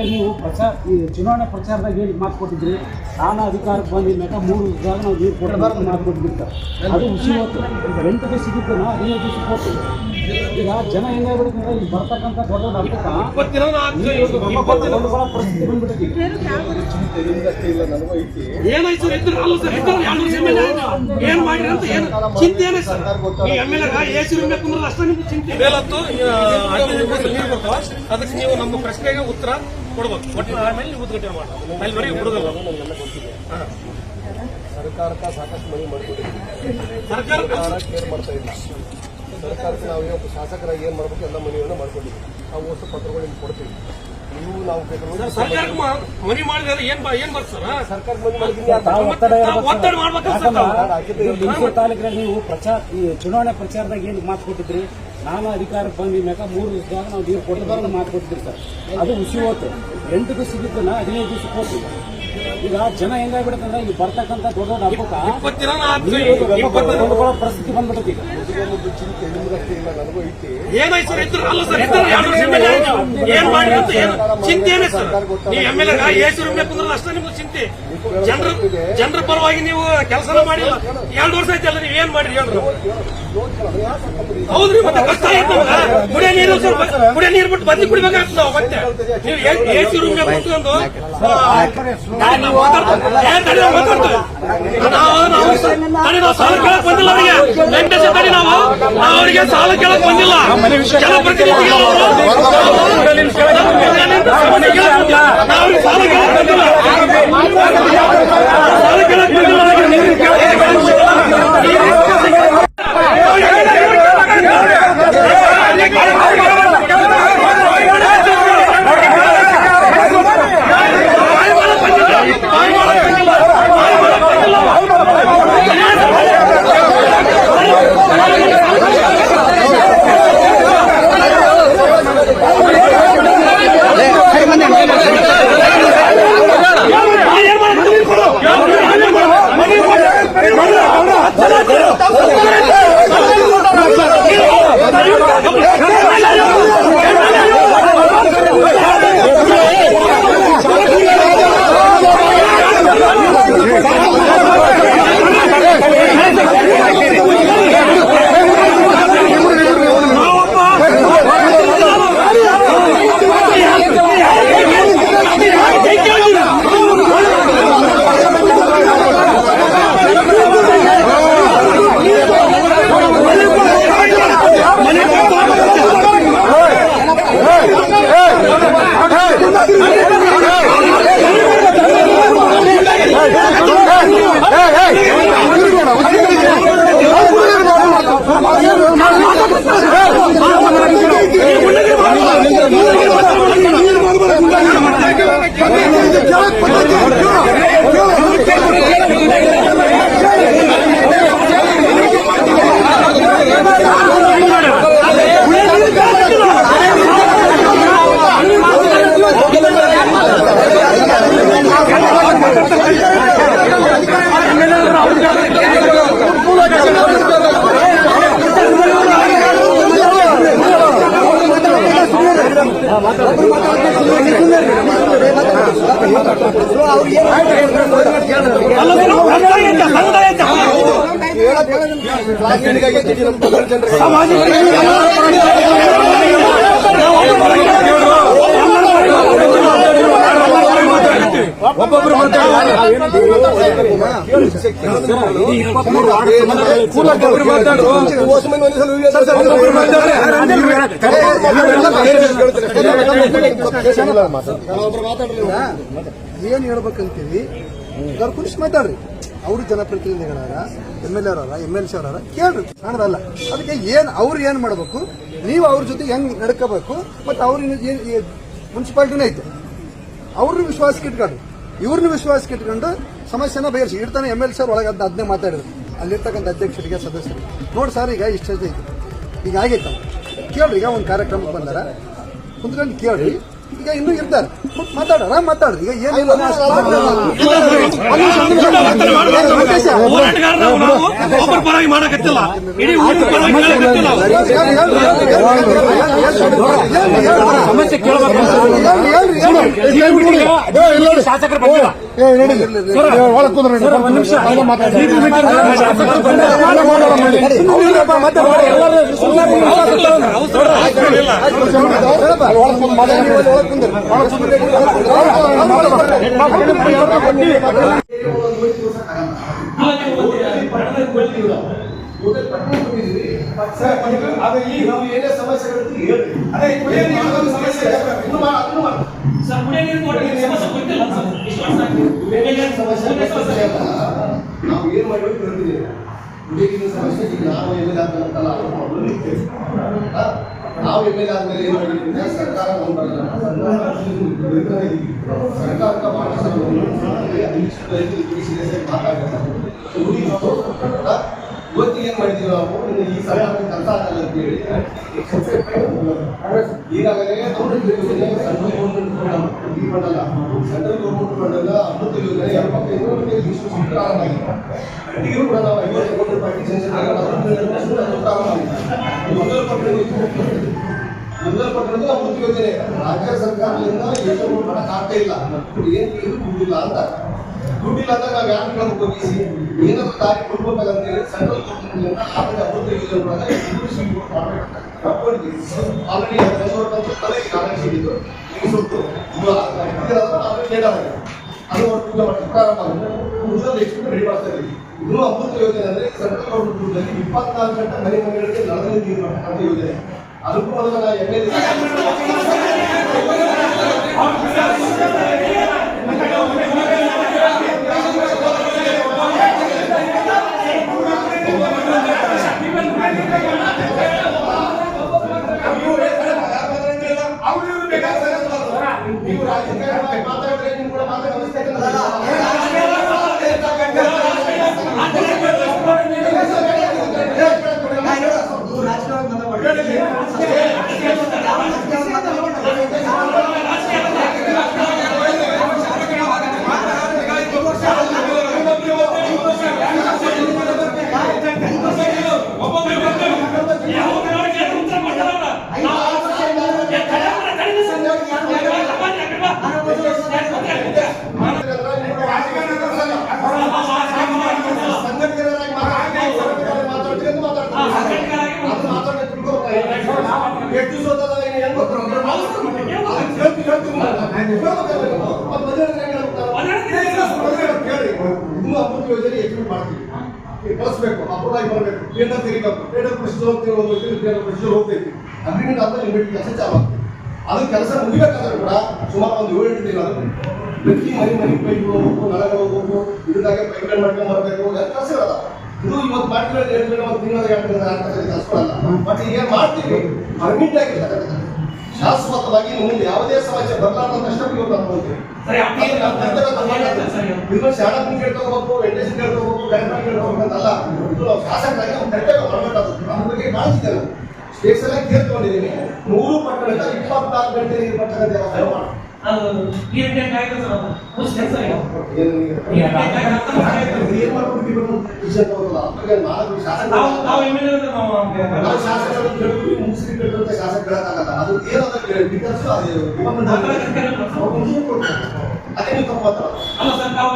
ನಾವು ಪ್ರಚಾರ ಈ ಚುನಾವಣೆ ಪ್ರಚಾರದಾಗ ಹೇಳಿ ಮಾತು ಕೊಟ್ಟಿದ್ರಿ. ನಾನು ಅಧಿಕಾರಕ್ಕೆ ಮೇಲೆ ಮೂರು ಜಾಗ ನಾವು ನೀರು ಕೊಟ್ಟು ಮಾತು ಅದು ಹುಸಿ ಹೊತ್ತು ಎಂಟು ದಿವಸ ಸಿಗುತ್ತೆ ಹದಿನೈದು ದಿವಸ ಕೊಟ್ಟು ಈಗ ಜನ ಹೆಂಗಾಗ್ಬಿಡುತ್ತೆ ಇಲ್ಲಿ ಬರ್ತಕ್ಕಂಥ ದೊಡ್ಡ ಏನಾಯ್ತು ಏನ್ ಮಾಡಿರಿ ಅಂತ ಏನು ಚಿಂತೆ ಏನೇ ಸರ್? ಈ M L A C room ಕುಂದ್ರೆ ಅಷ್ಟೇ ನಿಮ್ಗೆ ಚಿಂತೆ. ಮೇಲತ್ತು ನೀರು ಬರ್ತಾವ ಅದಕ್ಕೆ ನೀವು ನಮ್ಮ ಪ್ರಶ್ನೆಗೆ ಉತ್ತರ ಕೊಡ್ಬೇಕು. ಒಟ್ಟು ಆಮೇಲೆ ನೀವು ಉದ್ಘಾಟನೆ ಮಾಡಿ ಅಲ್ಲಿವರೆಗೆ ಸರ್ಕಾರಕ್ಕೆ ಸಾಕಷ್ಟು ಮನಿ ಮಾಡ್ಕೊಂಡಿದ್ದೀವಿ ಸರ್ಕಾರ ಸರ್ಕಾರ ಕೇರ್ ಮಾಡ್ತಾ ಇಲ್ಲ ಸರ್ಕಾರಕ್ಕೆ ನಾವು ಏನು ಶಾಸಕರಾಗಿ ಏನು ಮಾಡಬೇಕು ಎಲ್ಲ ಮನೆಯನ್ನು ಮಾಡ್ಕೊಂಡಿದ್ದೀವಿ. ನಾವು ವಸ್ತು ಪತ್ರಗಳು ನಿಮ್ಗೆ ಕೊಡ್ತೀವಿ. ನೀವು ನಾವು ಬೇಕಾದ್ರೆ ಸರ್ಕಾರಕ್ಕೆ ಮ- ಮನಿ ಮಾಡಿದ್ರೆ ಏನ್ ಏನ್ ಬರ್ತದ ಸರ್ಕಾರ ಮಂದಿ ಮಾಡ್ತೀನಿ ತಾವು ಒತ್ತಡ ತಾವು ಒತ್ತಡ ಮಾಡ್ಬೇಕಲ್ಲ ಸರ್ ನಾವು ಯಾಕಂದ್ರೆ ಈ ಮೈಸೂರು ತಾಲೂಕಿನಲ್ಲಿ ನೀವು ಪ್ರಚಾರ ಈ ಚುನಾವಣೆ ಪ್ರಚಾರದಾಗ ಏನು ಮಾತು ಕೊಟ್ಟಿದ್ರಿ? ನಾನು ಅಧಿಕಾರಕ್ಕೆ ಬಂದಿದ್ದಾಗ ಮೂರು ದಿವಸದಾಗ ನಾವು ನೀರು ಕೊಟ್ಟು ಮಾತು ಕೊಟ್ಟಿದ್ರಿ ಸರ್. ಅದು ಹುಸಿ ಹೋತು. ಎಂಟು ದಿವಸ ಸಿಗುತ್ತನ ಹದಿನೈದು ದಿವಸ ಕೊಟ್ಟು ಈಗ ಜನ ಹೆಂಗಾಗ್ಬಿಡುತ್ತಂದ್ರೆ ಈಗ ಬರ್ತಕ್ಕಂಥ ದೊಡ್ಡ ದೊಡ್ಡ ಹಬ್ಬಕ್ಕ ಕೊಂಡುಕೊಳ್ಳೋ ಪರಿಸ್ಥಿತಿ ಬಂದ್ಬಿಡುತ್ತೆ ಈಗ. ಚಿಂತೆ ಐತಿ ಸರ್? ಅಲ್ಲ ನೀವು ಎಂ ಎಲ್ ಅಷ್ಟೇ ನಿಮ್ಗೆ ಚಿಂತೆ. ಜನರ ಜನರ ಪರವಾಗಿ ನೀವು ಕೆಲಸ ಮಾಡಿಲ್ಲ. ಎರಡು ವರ್ಷ ಆಯ್ತಲ್ಲ ನೀವು ಏನ್ ಮಾಡಿರಿ ಹೇಳ್ರಿ. ಹೌದ್ರಿ ಮತ್ತೆ ಕಷ್ಟ ಆಯ್ತು ಕುಡಿಯ ನೀರು ಸ್ವಲ್ಪ ನೀರು ಬಿಟ್ಟು ಬಂದು ಕುಡಿಬೇಕಾಗ್ತದೆ ಎ ಸಿ ತಡಿ, ನಾವು ಸಾಲ ಬಂದಿಲ್ಲ ಅವರಿಗೆ. ಅವರಿಗೆ ಸಾಲ ಕೇಳಕ್ ಬಂದಿಲ್ಲ. ಜನಪ್ರತಿನಿಧಿಗಳು ಸಾಲ ಕೇಳಕ್ ಬಂದಿಲ್ಲ. ಸಾಲ ಕೇಳಕ್ ಬಂದಿಲ್ಲ. ಅಲ್ಲ ಸರ್, ಸಂದಾಯ ಐತೆ, ಸಂದಾಯ ಐತೆ. ನಿನಗಾಗೈತಿ ನಮ್ಮ ತೊಂದರೆ ಜನರಿಗೆ ಏನ್ ಹೇಳ್ಬೇಕಂತೀವಿ ಕುರಿಸಿ ಮಾತಾಡ್ರಿ ಅವರು ಜನಪ್ರತಿನಿಧಿಗಳಾರ ಎಂ ಎಲ್ ಅವರ ಎಂ ಎಲ್ ಸಿ ಅವರ ಕೇಳ್ರಿ ಕಾಣದಲ್ಲ ಅದಕ್ಕೆ ಏನ್ ಅವ್ರು ಏನ್ ಮಾಡ್ಬೇಕು ನೀವು ಅವ್ರ ಜೊತೆ ಹೆಂಗ್ ನಡ್ಕೋಬೇಕು ಮತ್ತೆ ಅವ್ರ ಮುನ್ಸಿಪಾಲ್ಟಿನೇ ಐತೆ ಅವ್ರ ವಿಶ್ವಾಸಕ್ಕೆ ಇಟ್ಕೊಂಡ್ರಿ ಇವ್ರನ್ನ ವಿಶ್ವಾಸಕ್ಕೆ ಇಟ್ಕೊಂಡು ಸಮಸ್ಯೆನ ಬಯಸಿ ಇಡ್ತಾನೆ ಎಂ ಎಲ್ ಸಿ ಅವ್ರು ಒಳಗೆ ಅದನ್ನ ಅದನ್ನೇ ಮಾತಾಡಿದ್ರು ಅಲ್ಲಿರ್ತಕ್ಕಂಥ ಅಧ್ಯಕ್ಷರಿಗೆ ಸದಸ್ಯರು ನೋಡಿ ಸರ್ ಈಗ ಇಷ್ಟ ಐತಿ ಈಗ ಆಗೈತೆ ಕೇಳ್ರಿ ಈಗ ಒಂದು ಕಾರ್ಯಕ್ರಮಕ್ಕೆ ಬಂದಾರ ಕುಂತ್ಕೊಂಡು ಕೇಳ್ರಿ ಈಗ ಇನ್ನೂ ಇರ್ತಾರೆ ಮಾತಾಡ ಆರಾಮ್ ಮಾತಾಡ್ರಿ ಈಗ ಏನಿಲ್ಲ ಸಮಸ್ಯೆ ಕೇಳಬೇಕು ಶಾಸಕರು ಬಂದಿಲ್ಲ ಸರ್, ಒಂದ್ ನಿಮಿಷ. ದೀಪು ಮೀಟಿಂಗ್ ಶಾಸಕರು ಬಂದಿಲ್ಲ. ಎಲ್ಲರೂ ಸುಮ್ನೆ ಅದು ಈಗ ನಾವು ಏನೇ ಸಮಸ್ಯೆಗಳಿದ್ರೆ ಹೇಳ್ರಿ ಅದೇ ಕುಡಿಯೋ ನೀರಿನ ಸಮಸ್ಯೆ ಇದೆ. ಇನ್ನು ಮಾ- ಅದನ್ನು ಮಾಡಿ. ಸರ್ ಕುಡಿಯೋ ನೀರು ಸಮಸ್ಯೆ ಗೊತ್ತಿಲ್ಲ ಸರ್. ಇಷ್ಟು ವರ್ಷ ಆಗಿದೆ. ಕುಡಿಯೋ ಸಮಸ್ಯೆ ಇದೆ, ಸಮಸ್ಯೆ ಇಲ್ಲ. ನಾವು ಏನ್ ಮಾಡಬೇಕು ಹೇಳ್ತೀವಿ ಕುಡಿಯೋ ನೀರಿನ ಸಮಸ್ಯೆ ಈಗ ನಾವು ಎಂ ಎಲ್ ಆದ್ಮೇಲೆ ಆರೋಪ ಮಾಡೋದು ನಿಂತಿದೆ. ಆ? ನಾವು ಎಂ ಎಲ್ ಆದ್ಮೇಲೆ ಏನ್ ಮಾಡಿದ್ವಿ ಅಂದ್ರೆ ಸರ್ಕಾರ ಒಂದ್ ಬರಲ್ಲ. ಸರ್ಕಾರ ಸರ್ಕಾರಕ್ಕೆ ಬಹಳ ಸಲ ಮಾತಾಡ್ತಾರೆ ಇವತ್ತು ಏನು ಮಾಡಿದೀವಿ ನಾವು ಈ ಸರ್ಕಾರ ಕೆಲಸ ಆಗಲ್ಲ ಅಂತ ಹೇಳಿ ಈಗಾಗಲೇ ಯೋಜನೆ ಸೆಂಟ್ರಲ್ ಗೌರ್ಮೆಂಟ್ ಮಾಡಲ್ಲ ಅಮೃತ ಯೋಜನೆ ಎಪ್ಪತ್ತೈದು ವಿಶ್ವ ಪ್ರಾರಂಭ ಆಗಿದೆ ಕೂಡ ನಾವು ಐವತ್ತು ಕೋಟಿ ರೂಪಾಯಿ ಪ್ರಾರಂಭ ಆಗಿದೆ ಮೊದಲ ಅಮೃತ ಯೋಜನೆ ರಾಜ್ಯ ಸರ್ಕಾರದಿಂದ ಮಾಡಕ್ ಆಗ್ತಾ ಇಲ್ಲ ಏನು ದುಡ್ಡಿಲ್ಲ ಅಂತ ದುಡ್ಡಿಲ್ಲ ಅಂತ ನಾವು ಯಾರು ಕೇಳಬೇಕು ಹೋಗಿಸಿ ಏನಾದ್ರು ದಾರಿ ಕೊಡ್ಬೇಕಂತೇಳಿ ಸೆಂಟ್ರಲ್ ಗೌರ್ಮೆಂಟ್ ಆದ್ರೆ ಅಮೃತ ಯೋಜನೆ ಒಳಗೆ ಆಲ್ರೆಡಿ ಬೆಂಗಳೂರು ಬಂದು ತಲೆ ಕಾಲೇಜ್ ಸಿಗಿದ್ದು ಈಗ ಸುಟ್ಟು. ಅದು ಒಂದು ಪ್ರಾರಂಭ ಆಗಿದೆ ಉಳಿದೊಂದು ಎಷ್ಟು ರೆಡಿ ಮಾಡ್ತಾ ಇದ್ದೀವಿ ಇನ್ನೂ ಅಮೃತ ಯೋಜನೆ ಅಂದ್ರೆ ಸೆಂಟ್ರಲ್ ಗೌರ್ಮೆಂಟ್ ಇಪ್ಪತ್ನಾಲ್ಕು ಗಂಟೆ ಮನೆ ಮನೆಗಳಿಗೆ ನಳದಲ್ಲಿ ನೀರು ಮಾಡ್ತಕ್ಕಂಥ ಯೋಜನೆ. ಅದಕ್ಕೂ ಮೊದಲು ನೀವು ರಾಜಕೀಯ ಮಾತಾಡಿದ್ರೆ ನೀವು ಕೂಡ ಒಬ್ಬೊಬ್ರು ಬರ್ತಾರೆ. ಯಾವ ಹೋರಾಟಕ್ಕೆ ಏನು ಉತ್ತರ ಕೊಡ್ತಾರಲ್ಲ? ನಾವು ಏ, ತಡೆ ಮಾಡ, ತಡೆ ಸರ್. ಬನ್ನಿ, ಆ ಕಡೆ ಬಾ. ಸಂಘಟನೆಗಳಾಗಿ ಮಾತಾಡ್ತೀವಿ ಅಂತ ಮಾತಾಡ್ತೀವಿ ಅದು ಮಾತಾಡೋದು ತಿಳ್ಕೊಬೇಕು. ಎಷ್ಟು ದಿವಸ ಹೋದ ಏನು ಏನು ಗೊತ್ತು? ಅದನ್ನ ಕೇಳ್ತಿ, ಕೇಳ್ತಿ ಮುಂದೆ. ಕೇಳ್ಬೇಕಲ್ಲ ನೀವು. ಮತ್ತೆ ಮದುವೆ ಅಂದ್ರೆ ಹೆಂಗ್ ಹೇಳ್ತಾರೆ? ಮದುವೆ ಅಂತ ಕೇಳಿ. ಇನ್ನೂ ಅಮೃತ ಯೋಜನೆ ಎಕ್ಸಿಕ್ಯೂಟ್ ಮಾಡ್ತೀವಿ ಈಗ ಕಳಿಸ್ಬೇಕು ಅಪ್ರೂವ್ ಆಗಿ ಬರಬೇಕು. ಟೇಂಡರ್ ತೆಗಿಬೇಕು ಪ್ರೊಸೀಜರ್ ಹೋಗ್ತೀವಿ ಹೋಗ್ತೀವಿ ಡೇಟಾ ಪ್ರೊಸೀಜರ್ ಹೋಗ್ತೈತಿ. ಅಗ್ರಿಮೆಂಟ್ ಅಂತ ಲಿಮಿಟ್ ಕೆಲಸ ಚಾಲು ಆಗ್ತದೆ ಅದು ಕೆಲಸ ಮುಗಿಬೇಕಾದ್ರೆ ಕೂಡ ಸುಮಾರು ಒಂದು ಏಳು ಎಂಟು ತಿಂಗಳು ಪ್ರತಿ ಮನೆ ಮನೆ ಪೈಪ್ ಹೋಗ್ಬೇಕು ನಳಗಳು ಹೋಗ್ಬೇಕು ಇದಾಗೆ ಪೈಪ್ಲೈನ್ ಮಾಡ್ಕೊಂಡು ಬರಬೇಕು, ಎಲ್ಲ ಕೆಲಸ ಇರಲ್ಲ. ಇದು ಇವತ್ತು ಮಾಡ್ತಿರೋದು ಎರಡು ದಿನ, ಒಂದು ತಿಂಗಳ ಎರಡು ದಿನ ಆಗ್ತದೆ ಕೆಲಸ ಕೊಡಲ್ಲ ಬಟ್ ಈಗ ಮಾಡ್ತೀವಿ? ಪರ್ಮಿಟ್ ಆಗಿರ್ತಕ್ಕಂಥ ಶಾಶ್ವತವಾಗಿ ಮುಂದೆ ಯಾವುದೇ ಸಮಸ್ಯೆ ಬರಲಾರ್ದ ಅಷ್ಟಕ್ಕೆ ಇವತ್ತು ಅನ್ಕೊಂತೀವಿ ಸರಿ, ಅಪ್ಪಿ ಅದು ನಮ್ಮ ಕೇಳ್ಕೋಬೇಕು ವೆಂಕಟೇಶ್ ಕೇಳ್ಕೋಬೇಕು ಕೇಳ್ಕೋಬೇಕು ಅಂತಲ್ಲ. ನಾವು ಶಾಸಕರಾಗಿ ಬಗ್ಗೆ. ಸ್ಟೇಟ್ಸ್ ಎಲ್ಲ ಕೇಳ್ಕೊಂಡಿದ್ದೀನಿ. ಮೂರು ಪಟ್ಟಣದ ಇಪ್ಪತ್ನಾಲ್ಕು ಗಂಟೆ ನೀರು ಮಾಡಿ ತಗೋಲ್ಲ. ನಾವು ಶಾಸಕರು- ನಾವು ನಾವು ಎಂ ಎಲ್ ಎ ನಾವು ನಾವು ಶಾಸಕರು ಕೇಳ್ತೀವಿ, ಮುಗಿಸಿ ಕೇಳ್ಕೊಂತ ಶಾಸಕ ಕೇಳಕ್ಕಾಗಲ್ಲ. ಅದು ಏನೋ details ಅದು. ಅದೇ ನೀವು ತಪ್ಪು ಮಾತಾಡೋದು. ಅಲ್ಲ ಸರ್ ನಾವು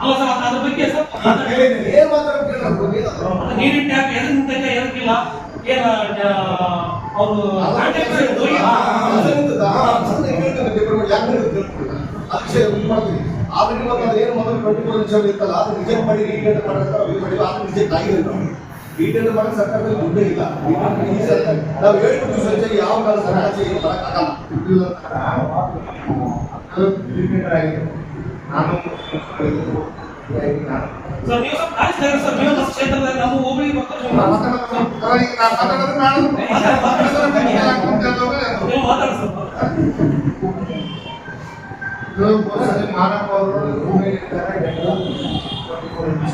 ಅಲ್ಲ ಸರ್ ಅದ್ರ ಬಗ್ಗೆ. ಏನ್. ಅದು ನೀರಿನ ಟ್ಯಾಂಕ್ ಎದಕ್ಕೆ ಎದಕ್ಕಿಲ್ಲ ಏನ ಅವರು ಕಾಂಟ್ಯಾಕ್ಟ್ ಹೋಗಿ ಆಲ್ರೆಡಿ ಮತ್ತೆ ಅದೇನು ಮೊದಲು ಟ್ವೆಂಟಿ ಫೋರ್ ಇಂಚ್ ಇತ್ತಲ್ಲ ಅದು ರಿಜೆಕ್ಟ್ ಮಾಡಿ ರೀಟೆಂಡರ್ ಮಾಡಿದ್ರೆ ರಿಜೆಕ್ಟ್ ಆಗಿದೆ ರೀಟೆಂಡರ್ ಮಾಡಕ್ಕೆ ಸರ್ಕಾರದಲ್ಲಿ ದುಡ್ಡೇ ಇಲ್ಲ. ಈ ಸರ್ಕಾರ ನಾವು ಹೇಳ್ಬಿಟ್ಟು ಸಂಜೆಗೆ ಯಾವ ಕಾಲ ಸರ್ಕಾರ ಏನು ಮಾಡಕ್ಕಾಗಲ್ಲ ನಾನು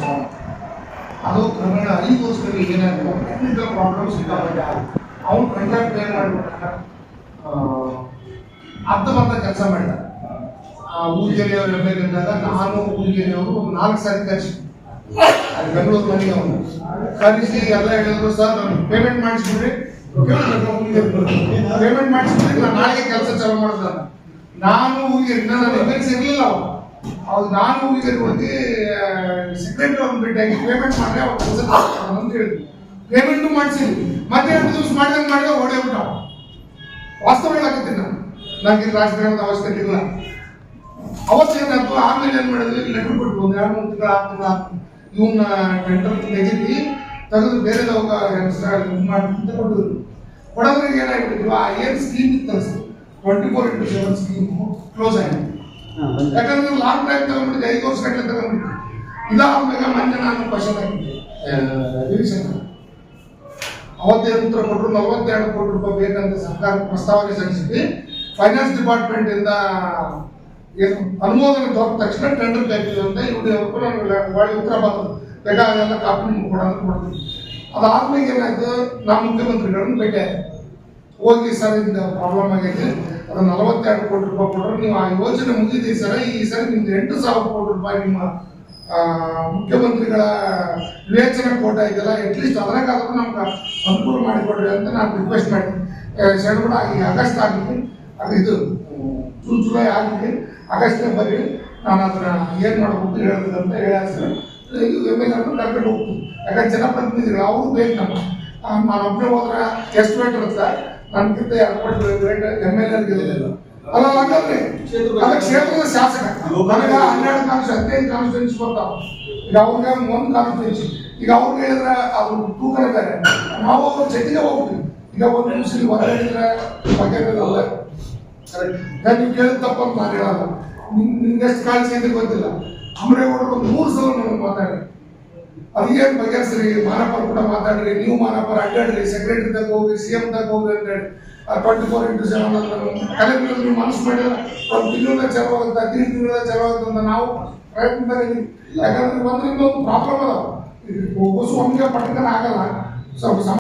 ಸರ್ ಅದು ಕ್ರಮೇಣ ಅರಿಗೋಸ್ಕರ ಏನಾಗಿದೆ ಟೆಕ್ನಿಕಲ್ ಪ್ರಾಬ್ಲಮ್ಸ್ ಸಿಕ್ಕಾಪಟ್ಟೆ ಅವ್ನು ಪ್ಲೇ ಮಾಡಿಬಿಟ್ಟಾಗ ಅರ್ಧ ಅರ್ಧಬರ್ಧ ಕೆಲಸ ಮಾಡಿದ. ಊರಿಗೆರೆ ಅವ್ರ ಇದ್ದಾಗ ನಾನು ಊರಿಗೆರೆ ಅವರು ನಾಲ್ಕು ಸಾರಿ ಕರೆಸಿ. ಅಲ್ಲಿ ಬೆಂಗಳೂರು ಮನೆಗೆ ಅವನು. ಕರೆಸಿ ಎಲ್ಲ ಹೇಳಿದ್ರು, ಸರ್ ಪೇಮೆಂಟ್ ಮಾಡಿಸ್ಬಿಡ್ರಿ. ಪೇಮೆಂಟ್ ಮಾಡಿಸ್ಬಿಡ್ರಿ ನಾನು ನಾಳೆಗೆ ಕೆಲಸ ಚಾಲು ಮಾಡಿದ ನಾನು. ಊರಿಗೆ ನನ್ನ ರಿಪೇರ್ಸ್ ಇರಲಿಲ್ಲ ಅವ ಅವ್ರು ನಾನು ಊರಿಗೆ ಹೋಗಿ ಸೆಕ್ರೆಟರಿ ಅವ್ರನ್ನ ಪೇಮೆಂಟ್ ಮಾಡಿದ್ರೆ ಅವ್ರು ಪೇಮೆಂಟ್ ಮತ್ತೆ ಎರಡು ದಿವಸ ಮಾಡಿದಂಗೆ ಮಾಡಿದ. ವಾಸ್ತವ ಹೇಳಕತ್ತೀನಿ ನಾನು. ನನಗೆ ಅವಶ್ಯಕತೆ ಇಲ್ಲ. ಅವಶ್ಯ ಏನಾಯ್ತು ಆಮೇಲೆ ಏನು ಮಾಡಿದ್ರು? ಲೆಟರ್ ಕೊಟ್ಟು ಒಂದು ಎರಡು ಮೂರು ಇವನ್ನ ಟೆಂಡರ್ ತೆಗಿದ್ವಿ. ತೆಗೆದು ಬೇರೆ ಮಾಡಿ ಅಂತ ಕೊಟ್ಟಿದ್ರು. ಕೊಡೋದ್ರಾಗ ಏನಾಗ್ಬಿಟ್ಟಿದ್ವಿ ಆ, ಏನ್ ಸ್ಕೀಮ್ ಇತ್ತು twenty four into seven scheme close ಆಗಿದೆ. ಯಾಕಂದ್ರೆ ಲಾಂಗ್ ಟೈಮ್ ತಗೊಂಡ್ಬಿಟ್ಟು ಐದು ವರ್ಷ ಗಂಟೆ ತಗೊಂಡ್ಬಿಟ್ಟು ಇದಾದ್ಮೇಲೆ ಮೊನ್ನೆ ನಾನು ಕ್ವಶನ್ ಅವತ್ತೇನು ಉತ್ತರ ಕೊಟ್ಟರು ನಲವತ್ತೆರಡು ಕೋಟಿ ರೂಪಾಯಿ ಬೇಕಂತ ಸರ್ಕಾರ ಪ್ರಸ್ತಾವನೆ ಸಲ್ಲಿಸಿದ್ವಿ. ಫೈನಾನ್ಸ್ ಡಿಪಾರ್ಟ್ಮೆಂಟ್ ಇಂದ ಏನು ಅನುಮೋದನೆ ದೊರೆತ ತಕ್ಷಣ ಟೆಂಡರ್ ಕೈತೀವಿ ಅಂತ ಇವ್ರಿಗೆ ಒಳ್ಳೆ ಉತ್ತರ ಬಂತು. ಬೇಕಾದೆಲ್ಲ ಕಾಪಿ ನಿಮ್ಗೆ ಕೊಡ್ತೀವಿ ಅದಾದ್ಮೇಲೆ ಏನಾಯ್ತು ನಮ್ಮ ಮುಖ್ಯಮಂತ್ರಿಗಳನ್ನು ಭೇಟಿ ಹೋಗಿ ಸರ್ ಇಂದ ಪ್ರಾಬ್ಲಮ್ ಆಗೈತೆ ಅದು ನಲವತ್ತೆರಡು ಕೋಟಿ ರೂಪಾಯಿ ಕೊಟ್ಟರು ನೀವು ಆ ಯೋಜನೆ ಮುಗಿದೀವಿ ಸರ, ಈ ಸರಿ ನಿಮ್ದು ಎಂಟು ಸಾವಿರ ಕೋಟಿ ರೂಪಾಯಿ ನಿಮ್ಮ ಮುಖ್ಯಮಂತ್ರಿಗಳ ವಿವೇಚನೆ ಕೋಟ ಇದೆಲ್ಲ ಅಟ್ಲೀಸ್ಟ್ ಅದರಾಗಾದ್ರೂ ನಮ್ಗೆ ಅನುಕೂಲ ಮಾಡಿಕೊಡ್ರಿ ಅಂತ ನಾನು ರಿಕ್ವೆಸ್ಟ್ ಮಾಡಿದ್ದೆ ಕೂಡ ಈ ಆಗಸ್ಟ್ ಆಗಲಿ, ಅದು ಇದು ಜೂನ್ ಜುಲೈ ಆಗಲಿ, ಆಗಸ್ಟ್ನೇ ಬರ್ರಿ ನಾನು ಅದನ್ನ ಏನು ಮಾಡಬೇಕು ಹೇಳೋದು ಅಂತ ಹೇಳಿ ಇದು ಎಂ ಎಲ್ ಎನ್ನು ಕರ್ಕೊಂಡು ಹೋಗ್ತೀನಿ. ಯಾಕಂದ್ರೆ ಜನಪ್ರತಿನಿಧಿಗಳು, ಅವರು ಬೇಕು ನಮ್ಮ ನಾನು ಒಬ್ಬನೇ ಹೋದ್ರೆ ಎಷ್ಟು ವೇಟ್ ಇರುತ್ತೆ? ನನ್ಗಿಂತ ಎಂ ಎಲ್ ಅಲ್ಲ ಹಂಗಲ್ರಿ ಅದ ಕ್ಷೇತ್ರದ ಶಾಸಕ. ನನಗ ಹನ್ನೆರಡು ಕಾನ್ಸ್ ಹದಿನೈದು ಕಾನ್ಸ್ಟಿಟ್ಯೂನ್ಸಿ ಬರ್ತಾವ ಈಗ ಅವ್ರಿಗೆ ಒಂದು ಕಾನ್ಸ್ಟಿಟ್ಯೂನ್ಸಿ ಈಗ ಅವ್ರಿಗೆ ಹೇಳಿದ್ರೆ ಅದು ತೂಕನ ಬೇರೆ ನಾವು ಅವ್ರ ಜೊತೆಗೆ ಹೋಗ್ತೀವಿ. ಈಗ ಒಂದು ನಿಮಿಷ ಇಲ್ಲಿ ಹೊರ ಹೇಳಿದ್ರೆ ಕರೆಕ್ಟ್ ನೀವು ಕೇಳಿದ ತಪ್ಪಂತ ನಾನು ಹೇಳಲ್ಲ. ನಿನ್ ನಿನ್ಗೆ ಎಷ್ಟು ಕಾಳಜಿ ಅಂತ ಗೊತ್ತಿಲ್ಲ. ಅಮರೇಗೌಡರು ಮೂರು ಸಲ ನನಗೆ ಮಾತಾಡಿ ಅದೇನ್ ಬಗೆಹರಿಸ್ರಿ ಮಾನಪರ ಕೂಡ ಮಾತಾಡ್ರಿ, ನೀವು ಮಾನಪರ ಅಡ್ಡಾಡ್ರಿ ಸೆಕ್ರೆಟರಿ ತಗ ಹೋಗ್ರಿ ಸಿ ಎಂ ತಗ ಹೋಗ್ರಿ ಅಂತ ಟ್ವೆಂಟಿ ಫೋರ್ ಇಂಟು ಸೆವೆನ್ ಅಂತ ಕಲೆಕ್ಟರ್ ನೀವು ಮನಸ್ಸು ಮಾಡಿದ್ರೆ ಒಂದು ತಿಂಗಳ ಹದಿನೈದು ತಿಂಗಳ ಚಲವಾಗುತ್ತ ಅಂತ ನಾವು ಪ್ರಯತ್ನ ಯಾಕಂದ್ರೆ ಒಂದರಿಂದ ಒಂದು ಪ್ರಾಬ್ಲಮ್ ಅದಾವ ಒಬ್ಬ ಸ್ವಾಮಿಗೆ ಪಟ್ಟಕನ ಆಗಲ್ಲ. ಸ್ವಲ್ಪ